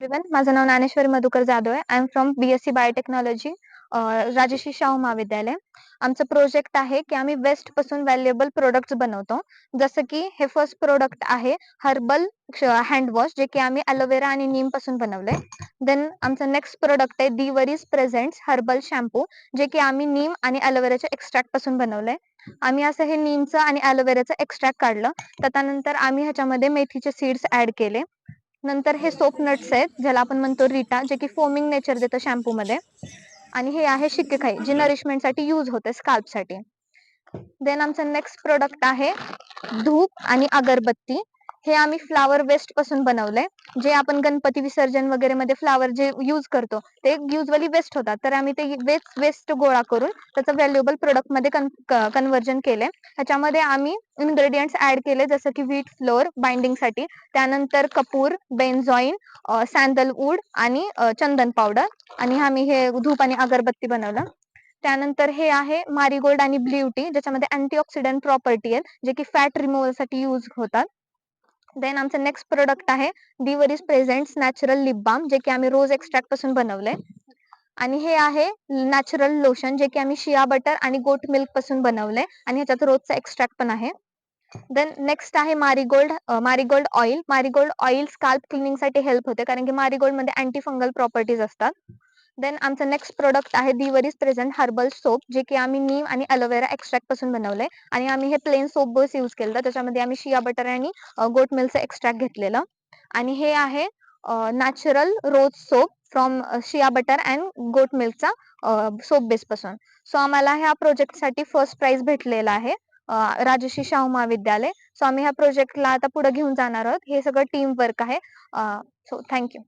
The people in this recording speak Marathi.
माझं नाव ज्ञानेश्वरी मधुकर जाधव आहे. I am from BSc biotechnology Rajshri Shahu महाविद्यालय. आमचं प्रोजेक्ट आहे की आम्ही वेस्टपासून व्हॅल्युएबल प्रोडक्ट बनवतो. जसं की हे फर्स्ट प्रोडक्ट आहे हर्बल हँडवॉश जे की आम्ही अलोवेरा आणि नीमपासून बनवलंय. देन आमचं नेक्स्ट प्रोडक्ट आहे दिवरीज प्रेझेंट्स हर्बल शॅम्पू जे की आम्ही नीम आणि अलोवेराच्या एक्स्ट्रॅक्टपासून बनवलंय. आम्ही असं हे नीमचं आणि अलोवेराचं एक्स्ट्रॅक्ट काढलं. त्यानंतर आम्ही ह्याच्यामध्ये मेथीचे सीड्स ऍड केले. नंतर हे सोप नट्स आहेत ज्याला आपण म्हणतो रिटा जे की फोमिंग नेचर देतं शॅम्पू मध्ये आणि हे आहे शिकेखाई जी नरिशमेंटसाठी यूज होते स्काल्पसाठी देन आमचं नेक्स्ट प्रोडक्ट आहे धूप आणि अगरबत्ती. हे आम्ही फ्लावर वेस्टपासून बनवलंय. जे आपण गणपती विसर्जन वगैरे मध्ये फ्लावर जे यूज करतो ते युजली वेस्ट होतात. तर आम्ही ते वेस्ट वेस्ट गोळा करून त्याचं व्हॅल्युएबल प्रोडक्टमध्ये कन्वर्जन केलंय. ह्याच्यामध्ये आम्ही इन्ग्रेडियंट्स ऍड केले जसं की व्हीट फ्लोअर बाइंडिंगसाठी. त्यानंतर कपूर बेन्झॉईन सँडलवूड आणि चंदन पावडर आणि आम्ही हे धूप आणि अगरबत्ती बनवलं. त्यानंतर हे आहे मारीगोल्ड आणि ब्ल्युटी ज्याच्यामध्ये अँटीऑक्सिडंट प्रॉपर्टी आहेत जे की फॅट रिमूव्हलसाठी यूज होतात. देन आमचं नेक्स्ट प्रोडक्ट आहे दिवरीज प्रेझेंट्स नॅचरल लिप बाम जे की आम्ही रोज एक्स्ट्रॅक्टपासून बनवलंय. आणि हे आहे नॅचरल लोशन जे की आम्ही शिया बटर आणि गोट मिल्कपासून बनवलंय. आणि ह्याच्यात रोजचा एक्स्ट्रॅक्ट पण आहे. देन नेक्स्ट आहे marigold marigold oil marigold oil scalp क्लिनिंगसाठी help होते कारण की मारीगोल्डमध्ये अँटी फंगल प्रॉपर्टीज असतात. देन आमचं नेक्स्ट प्रोडक्ट आहे दिवरीज प्रेझेंट हर्बल सोप जे की आम्ही नीम आणि अलोवेरा एक्स्ट्रॅक्टपासून बनवलंय. आणि आम्ही हे प्लेन सोप बस यूज केलं त्याच्यामध्ये आम्ही शिया बटर आणि गोट मिल्कचं एक्स्ट्रॅक्ट घेतलेलं. आणि हे आहे natural rose soap from shea butter and goat मिल्कचा soap base पासून. सो आम्हाला ह्या प्रोजेक्टसाठी फर्स्ट प्राइज भेटलेला आहे राजश्री शाहू महाविद्यालय. सो आम्ही ह्या प्रोजेक्टला आता पुढे घेऊन जाणार आहोत. हे सगळं टीम वर्क आहे. So thank you